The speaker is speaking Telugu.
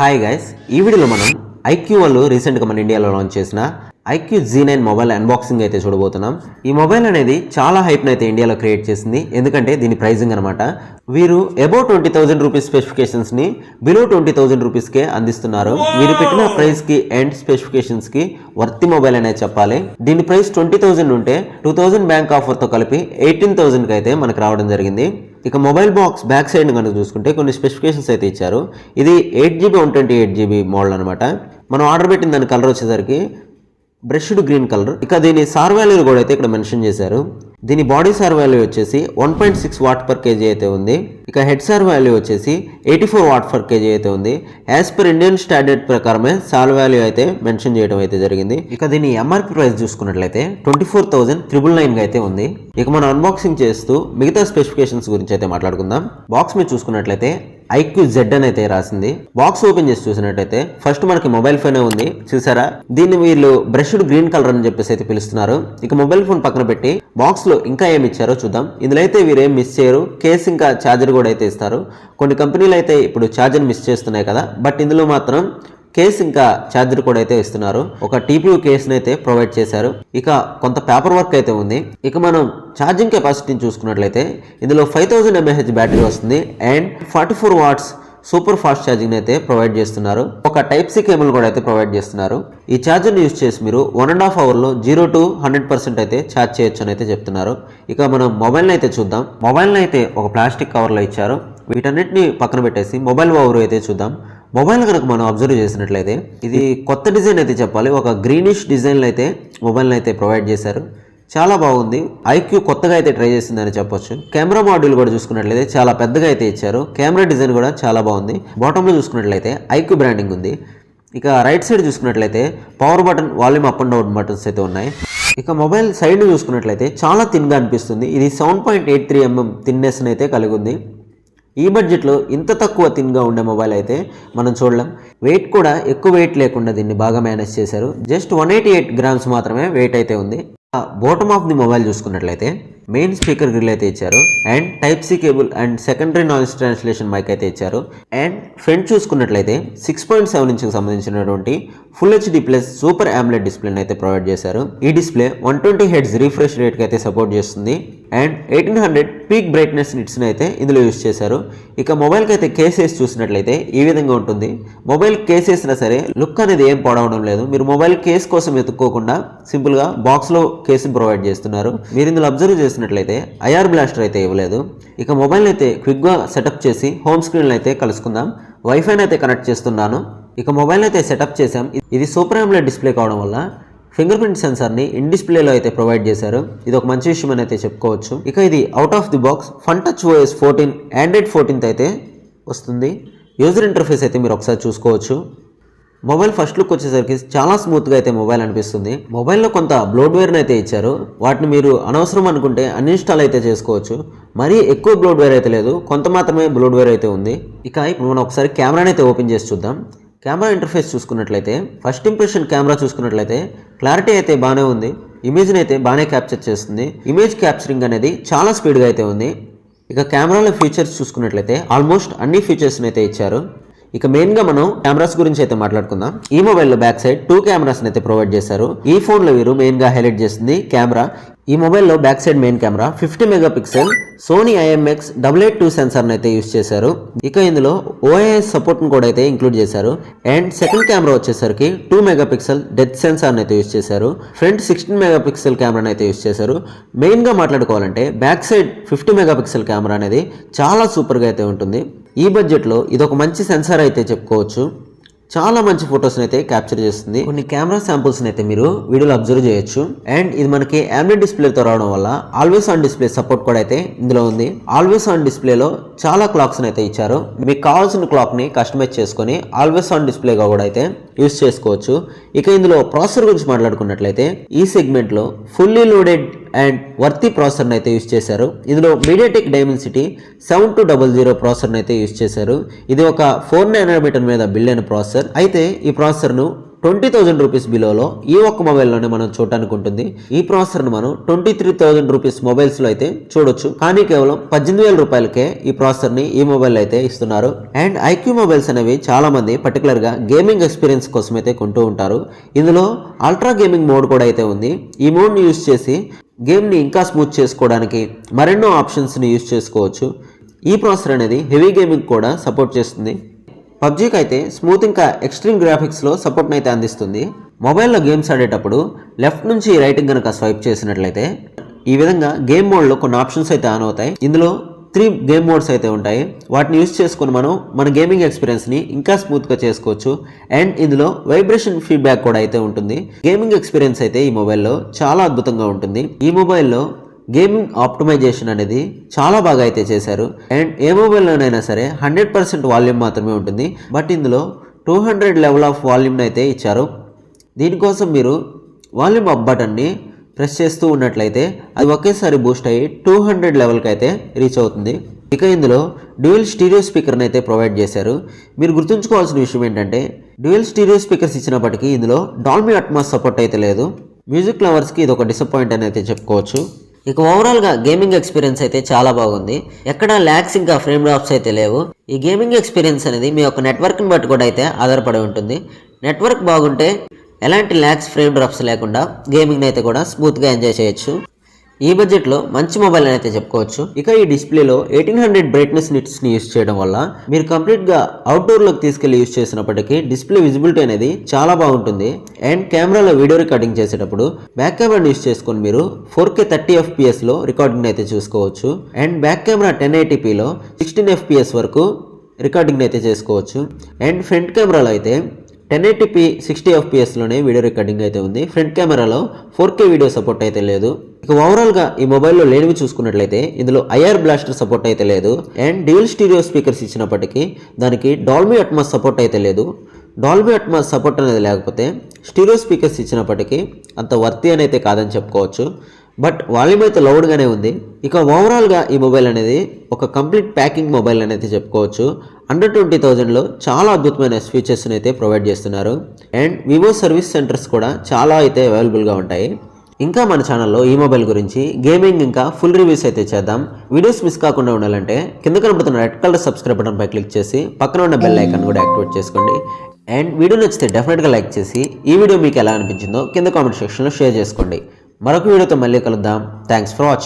హాయ్ గైస్ ఈ వీడియోలో మనం ఐక్యూ వాళ్ళు రీసెంట్గా మన ఇండియాలో లాంచ్ చేసిన iQOO Z nine mobile unboxing అయితే చూడబోతున్నాం. ఈ మొబైల్ అనేది చాలా హైప్ని అయితే ఇండియాలో క్రియేట్ చేసింది. ఎందుకంటే దీని ప్రైజింగ్ అనమాట వీరు అబౌట్ ట్వంటీ థౌసండ్ రూపీస్ స్పెసిఫికేషన్స్ని బిలో ట్వంటీ థౌసండ్ రూపీస్కే అందిస్తున్నారు. వీరు పెట్టిన ప్రైస్కి అండ్ స్పెసిఫికేషన్స్కి వర్తి మొబైల్ అనేది చెప్పాలి. దీని ప్రైస్ ట్వంటీ థౌసండ్ ఉంటే టూ థౌసండ్ బ్యాంక్ ఆఫర్తో కలిపి ఎయిటీన్ థౌసండ్కి అయితే మనకు రావడం జరిగింది. ఇక మొబైల్ బాక్స్ బ్యాక్ సైడ్ కనుక చూసుకుంటే కొన్ని స్పెసిఫికేషన్స్ అయితే ఇచ్చారు. ఇది eight GB one twenty eight GB model అనమాట మనం ఆర్డర్ పెట్టిన దాని కలర్ వచ్చేసరికి బ్రష్డ్ గ్రీన్ కలర్. ఇక దీని సార్ వాల్యూ కూడా అయితే ఇక్కడ మెన్షన్ చేశారు. దీని బాడీ సార్ వాల్యూ వచ్చేసి one point six watt per kg అయితే ఉంది. ఇక హెడ్ సార్ వాల్యూ వచ్చేసి eighty four watt per kg అయితే ఉంది. యాజ్ పర్ ఇండియన్ స్టాండర్డ్ ప్రకారమే సార్ వాల్యూ అయితే మెన్షన్ చేయడం అయితే జరిగింది. ఇక దీని ఎంఆర్పి ప్రైస్ చూసుకున్నట్లయితే ట్వంటీ ఫోర్ థౌసండ్ త్రిబుల్ నైన్గా అయితే ఉంది. ఇక మనం అన్బాక్సింగ్ చేస్తూ మిగతా స్పెసిఫికేషన్స్ గురించి అయితే మాట్లాడుకుందాం. బాక్స్ మీద చూసుకున్నట్లయితే ఐక్యూ జెడ్ అని అయితే రాసింది. బాక్స్ ఓపెన్ చేసి చూసినట్టయితే ఫస్ట్ మనకి మొబైల్ ఫోన్ ఉంది. చూసారా? దీన్ని వీళ్ళు బ్రష్డ్ గ్రీన్ కలర్ అని చెప్పేసి అయితే పిలుస్తున్నారు. ఇక మొబైల్ ఫోన్ పక్కన పెట్టి బాక్స్లో ఇంకా ఏమి ఇచ్చారో చూద్దాం. ఇందులో అయితే వీరేం మిస్ చేయరు. కేస్ ఇంకా ఛార్జర్ కూడా అయితే ఇస్తారు. కొన్ని కంపెనీలు అయితే ఇప్పుడు ఛార్జర్ మిస్ చేస్తున్నాయి కదా. బట్ ఇందులో మాత్రం కేస్ ఇంకా ఛార్జర్ కూడా అయితే ఇస్తున్నారు. ఒక టీపీయూ కేసును అయితే ప్రొవైడ్ చేశారు. ఇక కొంత పేపర్ వర్క్ అయితే ఉంది. ఇక మనం ఛార్జింగ్ కెపాసిటీని చూసుకున్నట్లయితే ఇందులో ఫైవ్ థౌసండ్ ఎంఏహెచ్ బ్యాటరీ వస్తుంది and forty four watts super fast charging అయితే ప్రొవైడ్ చేస్తున్నారు. ఒక టైప్ సి కేబుల్ కూడా అయితే ప్రొవైడ్ చేస్తున్నారు. ఈ ఛార్జర్ని యూస్ చేసి మీరు వన్ అండ్ హాఫ్ అవర్లో జీరో టు హండ్రెడ్ పర్సెంట్ అయితే ఛార్జ్ చేయొచ్చు అని అయితే చెప్తున్నారు. ఇక మనం మొబైల్ని అయితే చూద్దాం. మొబైల్ని అయితే ఒక ప్లాస్టిక్ కవర్లో ఇచ్చారు. వీటన్నిటిని పక్కన పెట్టేసి మొబైల్ ఓవర్ అయితే చూద్దాం. మొబైల్ కనుక మనం అబ్జర్వ్ చేసినట్లయితే ఇది కొత్త డిజైన్ అయితే చెప్పాలి. ఒక గ్రీనిష్ డిజైన్లు అయితే మొబైల్ని అయితే ప్రొవైడ్ చేశారు. చాలా బాగుంది. ఐక్యూ కొత్తగా అయితే ట్రై చేసిందని చెప్పొచ్చు. కెమెరా మాడ్యూల్ కూడా చూసుకున్నట్లయితే చాలా పెద్దగా అయితే ఇచ్చారు. కెమెరా డిజైన్ కూడా చాలా బాగుంది. బాటంలో చూసుకున్నట్లయితే ఐక్యూ బ్రాండింగ్ ఉంది. ఇక రైట్ సైడ్ చూసుకున్నట్లయితే power button volume up and down buttons అయితే ఉన్నాయి. ఇక మొబైల్ సైడ్ చూసుకున్నట్లయితే చాలా థిన్గా అనిపిస్తుంది. ఇది seven point eight three mm thinness అయితే కలిగి ఉంది. ఈ బడ్జెట్లో ఇంత తక్కువ థిన్గా ఉండే మొబైల్ అయితే మనం చూడలేం. వెయిట్ కూడా ఎక్కువ వెయిట్ లేకుండా దీన్ని బాగా మేనేజ్ చేశారు. Just one eighty eight grams మాత్రమే వెయిట్ అయితే ఉంది. బాటమ్ ఆఫ్ ది మొబైల్ చూసుకున్నట్లయితే మెయిన్ స్పీకర్ గ్రిల్ అయితే ఇచ్చారు. And type C cable and secondary noise translation mic అయితే ఇచ్చారు. అండ్ ఫ్రంట్ చూసుకున్నట్లయితే సిక్స్ పాయింట్ సెవెన్ ఇంచ్కి సంబంధించినటువంటి full HD plus super AMOLED డిస్ప్లేని అయితే ప్రొవైడ్ చేశారు. ఈ display one twenty hertz refresh రేట్కి అయితే సపోర్ట్ చేస్తుంది. And eighteen hundred peak brightness నిట్స్ని అయితే ఇందులో యూస్ చేశారు. ఇక మొబైల్కి అయితే కేసెస్ చూసినట్లయితే ఈ విధంగా ఉంటుంది. మొబైల్ కేస్ వేసినా సరే లుక్ అనేది ఏం పడవడం లేదు. మీరు మొబైల్ కేస్ కోసం ఎత్తుక్కోకుండా సింపుల్గా బాక్స్లో కేసుని ప్రొవైడ్ చేస్తున్నారు. మీరు ఇందులో అబ్జర్వ్ చేసినట్లయితే ఐఆర్ బ్లాస్టర్ అయితే ఇవ్వలేదు. ఇక మొబైల్ అయితే క్విక్గా సెటప్ చేసి హోమ్ స్క్రీన్ అయితే కలుసుకుందాం. వైఫైని అయితే కనెక్ట్ చేస్తున్నాను. ఇక మొబైల్ అయితే సెటప్ చేసాం ఇది సూపర్ ఆమ్లెట్ డిస్ప్లే కావడం వల్ల ఫింగర్ ప్రింట్ సెన్సార్ని ఇన్ డిస్ప్లేలో అయితే ప్రొవైడ్ చేశారు. ఇది ఒక మంచి విషయం అని అయితే చెప్పుకోవచ్చు. ఇక ఇది out of the box Funtouch OS fourteen Android fourteenth అయితే వస్తుంది. యూజర్ ఇంటర్ఫేస్ అయితే మీరు ఒకసారి చూసుకోవచ్చు. మొబైల్ ఫస్ట్ లుక్ వచ్చేసరికి చాలా స్మూత్గా అయితే మొబైల్ అనిపిస్తుంది. మొబైల్లో కొంత బ్లోడ్వేర్ని అయితే ఇచ్చారు. వాటిని మీరు అనవసరం అనుకుంటే అన్ఇన్స్టాల్ అయితే చేసుకోవచ్చు. మరీ ఎక్కువ బ్లోడ్వేర్ అయితే లేదు. కొంత మాత్రమే బ్లోడ్వేర్ అయితే ఉంది. ఇక ఇప్పుడు మనం ఒకసారి కెమెరాని అయితే ఓపెన్ చేసి చూద్దాం. కెమెరా ఇంటర్ఫేస్ చూసుకున్నట్లయితే ఫస్ట్ ఇంప్రెషన్ కెమెరా చూసుకున్నట్లయితే క్లారిటీ అయితే బాగానే ఉంది. ఇమేజ్ని అయితే బాగానే క్యాప్చర్ చేస్తుంది. ఇమేజ్ క్యాప్చరింగ్ అనేది చాలా స్పీడ్గా అయితే ఉంది. ఇక కెమెరాలో ఫీచర్స్ చూసుకున్నట్లయితే ఆల్మోస్ట్ అన్ని ఫీచర్స్ని అయితే ఇచ్చారు. ఇక మెయిన్గా మనం కెమెరాస్ గురించి అయితే మాట్లాడుకుందాం. ఈ మొబైల్లో బ్యాక్ సైడ్ టూ కెమెరాస్ అయితే ప్రొవైడ్ చేశారు. ఈ ఫోన్లో వీరు మెయిన్గా హైలైట్ చేస్తుంది కెమెరా. ఈ మొబైల్లో back side main camera fifty megapixel Sony IMX double eight two సెన్సార్ని అయితే యూస్ చేశారు. ఇక ఇందులో ఓఐఎస్ సపోర్ట్ని కూడా అయితే ఇంక్లూడ్ చేశారు. అండ్ సెకండ్ కెమెరా వచ్చేసరికి టూ మెగా పిక్సెల్ డెత్ సెన్సార్ని అయితే యూస్ చేశారు. ఫ్రంట్ సిక్స్టీన్ మెగా పిక్సెల్ కెమెరాని అయితే యూస్ చేశారు. మెయిన్గా మాట్లాడుకోవాలంటే back side fifty megapixel camera అనేది చాలా సూపర్గా అయితే ఉంటుంది. ఈ బడ్జెట్లో ఇది ఒక మంచి సెన్సార్ అయితే చెప్పుకోవచ్చు. చాలా మంచి ఫొటోస్ని అయితే క్యాప్చర్ చేస్తుంది. కొన్ని కెమెరా శాంపుల్స్ని అయితే మీరు వీడియోలో అబ్జర్వ్ చేయొచ్చు. అండ్ ఇది మనకి ఆమ్లెట్ డిస్ప్లేతో రావడం వల్ల ఆల్వేస్ ఆన్ డిస్ప్లే సపోర్ట్ కూడా అయితే ఇందులో ఉంది. ఆల్వేస్ ఆన్ డిస్ప్లేలో చాలా క్లాక్స్ని అయితే ఇచ్చారు. మీకు కావాల్సిన క్లాక్ని కస్టమైజ్ చేసుకొని ఆల్వేస్ ఆన్ డిస్ప్లేగా కూడా అయితే యూస్ చేసుకోవచ్చు. ఇక ఇందులో ప్రాసెసర్ గురించి మాట్లాడుకున్నట్లయితే ఈ సెగ్మెంట్లో ఫుల్లీ లోడెడ్ అండ్ వర్తి ప్రాసెసర్ని అయితే యూస్ చేశారు. ఇందులో MediaTek Dimensity seven two double zero ప్రాసెసర్ని అయితే యూస్ చేశారు. ఇది ఒక ఫోర్ నానోమీటర్ మీద బిల్డ్ అయిన ప్రాసెసర్. అయితే ఈ ప్రాసెసర్ను ట్వంటీ థౌజండ్ రూపీస్ బిలోలో ఈ ఒక్క మొబైల్లోనే మనం చూడటానికి ఉంటుంది ఈ ప్రాసెసర్ను మనం ట్వంటీ త్రీ థౌజండ్ రూపీస్ మొబైల్స్లో అయితే చూడొచ్చు. కానీ కేవలం పద్దెనిమిది వేల రూపాయలకే ఈ ప్రాసెసర్ని ఈ మొబైల్ అయితే ఇస్తున్నారు. అండ్ ఐక్యూ మొబైల్స్ అనేవి చాలామంది పర్టికులర్గా గేమింగ్ ఎక్స్పీరియన్స్ కోసం అయితే కొంటూ ఉంటారు. ఇందులో అల్ట్రా గేమింగ్ మోడ్ కూడా అయితే ఉంది. ఈ మోడ్ని యూస్ చేసి గేమ్ని ఇంకా స్మూత్ చేసుకోవడానికి మరెన్నో ఆప్షన్స్ని యూస్ చేసుకోవచ్చు. ఈ ప్రాసెసర్ అనేది హెవీ గేమింగ్ కూడా సపోర్ట్ చేస్తుంది. పబ్జీకి అయితే స్మూత్ ఇంకా ఎక్స్ట్రీమ్ గ్రాఫిక్స్లో సపోర్ట్ని అయితే అందిస్తుంది. మొబైల్లో గేమ్స్ ఆడేటప్పుడు లెఫ్ట్ నుంచి రైట్కి కనుక స్వైప్ చేసినట్లయితే ఈ విధంగా గేమ్ మోడ్లో కొన్ని ఆప్షన్స్ అయితే ఆన్ అవుతాయి. ఇందులో త్రీ గేమ్ మోడ్స్ అయితే ఉంటాయి. వాటిని యూస్ చేసుకొని మనం మన గేమింగ్ ఎక్స్పీరియన్స్ని ఇంకా స్మూత్గా చేసుకోవచ్చు. అండ్ ఇందులో వైబ్రేషన్ ఫీడ్బ్యాక్ కూడా అయితే ఉంటుంది. గేమింగ్ ఎక్స్పీరియన్స్ అయితే ఈ మొబైల్లో చాలా అద్భుతంగా ఉంటుంది. ఈ మొబైల్లో గేమింగ్ ఆప్టిమైజేషన్ అనేది చాలా బాగా అయితే చేశారు. అండ్ ఏ మొబైల్లోనైనా సరే హండ్రెడ్ పర్సెంట్ వాల్యూమ్ మాత్రమే ఉంటుంది. బట్ ఇందులో టూ హండ్రెడ్ లెవెల్ ఆఫ్ వాల్యూమ్ని అయితే ఇచ్చారు. దీనికోసం మీరు వాల్యూమ్ అప్ బటన్ని ప్రెస్ చేస్తూ ఉన్నట్లయితే అది ఒకేసారి బూస్ట్ అయ్యి టూ హండ్రెడ్ లెవెల్కి అయితే రీచ్ అవుతుంది. ఇక ఇందులో డ్యూయల్ స్టీరియో స్పీకర్ని అయితే ప్రొవైడ్ చేశారు. మీరు గుర్తుంచుకోవాల్సిన విషయం ఏంటంటే డ్యూయల్ స్టీరియో స్పీకర్స్ ఇచ్చినప్పటికీ ఇందులో డాల్మీ అట్మాస్ సపోర్ట్ అయితే లేదు. మ్యూజిక్ లవర్స్కి ఇది ఒక డిసప్పాయింట్ అని అయితే చెప్పుకోవచ్చు. ఇక ఓవరాల్గా గేమింగ్ ఎక్స్పీరియన్స్ అయితే చాలా బాగుంది. ఎక్కడ ల్యాక్స్ ఇంకా ఫ్రేమ్ డ్రాప్స్ అయితే లేవు. ఈ గేమింగ్ ఎక్స్పీరియన్స్ అనేది మీ యొక్క నెట్వర్క్ని బట్టి కూడా అయితే ఆధారపడి ఉంటుంది. నెట్వర్క్ బాగుంటే ఎలాంటి ల్యాక్స్ ఫ్రేమ్ డ్రాప్స్ లేకుండా గేమింగ్ని అయితే కూడా స్మూత్గా ఎంజాయ్ చేయొచ్చు. ఈ బడ్జెట్లో మంచి మొబైల్ అని అయితే చెప్పుకోవచ్చు. ఇక ఈ డిస్ప్లేలో ఎయిటీన్ హండ్రెడ్ బ్రైట్నెస్ నిట్స్ని యూస్ చేయడం వల్ల మీరు కంప్లీట్గా అవుట్డోర్లోకి తీసుకెళ్ళి యూస్ చేసినప్పటికీ డిస్ప్లే విజిబిలిటీ అనేది చాలా బాగుంటుంది. అండ్ కెమెరాలో వీడియో రికార్డింగ్ చేసేటప్పుడు బ్యాక్ కెమెరాని యూస్ చేసుకొని మీరు ఫోర్ కే థర్టీ ఎఫ్పిఎస్లో రికార్డింగ్ అయితే చూసుకోవచ్చు. అండ్ బ్యాక్ కెమెరా టెన్ ఎయిటీపీలో సిక్స్టీన్ ఎఫ్పిఎస్ వరకు రికార్డింగ్ అయితే చేసుకోవచ్చు. అండ్ ఫ్రంట్ కెమెరాలో అయితే టెన్ ఎయిటీపీ సిక్స్టీ ఎఫ్పిఎస్లోనే వీడియో రికార్డింగ్ అయితే ఉంది. ఫ్రంట్ కెమెరాలో ఫోర్ కే వీడియో సపోర్ట్ అయితే లేదు. ఇక ఓవరాల్గా ఈ మొబైల్లో లేనివి చూసుకున్నట్లయితే ఇందులో ఐఆర్ బ్లాస్టర్ సపోర్ట్ అయితే లేదు. అండ్ డ్యూల్ స్టీరియో స్పీకర్స్ ఇచ్చినప్పటికీ దానికి డాల్మీ అట్మాస్ సపోర్ట్ అయితే లేదు. డాల్బీ అట్మాస్ సపోర్ట్ అనేది లేకపోతే స్టీరియో స్పీకర్స్ ఇచ్చినప్పటికీ అంత వర్తి అని అయితే కాదని చెప్పుకోవచ్చు. బట్ వాల్యూమ్ అయితే లౌడ్గానే ఉంది. ఇక ఓవరాల్గా ఈ మొబైల్ అనేది ఒక కంప్లీట్ ప్యాకింగ్ మొబైల్ అనేది చెప్పుకోవచ్చు. అండర్ ట్వంటీ థౌజండ్లో చాలా అద్భుతమైన ఫీచర్స్ని అయితే ప్రొవైడ్ చేస్తున్నారు. అండ్ వివో సర్వీస్ సెంటర్స్ కూడా చాలా అయితే అవైలబుల్గా ఉంటాయి. ఇంకా మన ఛానల్లో ఈ మొబైల్ గురించి గేమింగ్ ఇంకా ఫుల్ రివ్యూస్ అయితే చేద్దాం. వీడియోస్ మిస్ కాకుండా ఉండాలంటే కింద కనబడుతున్న రెడ్ కలర్ సబ్స్క్రైబ్ బటన్పై క్లిక్ చేసి పక్కన ఉన్న బెల్ ఐకాన్ కూడా యాక్టివేట్ చేసుకోండి. అండ్ వీడియో నచ్చితే డెఫినెట్గా లైక్ చేసి ఈ వీడియో మీకు ఎలా అనిపించిందో కింద కామెంట్ సెక్షన్లో షేర్ చేసుకోండి. మరొక వీడియోతో మళ్ళీ కలుద్దాం. Thanks for watching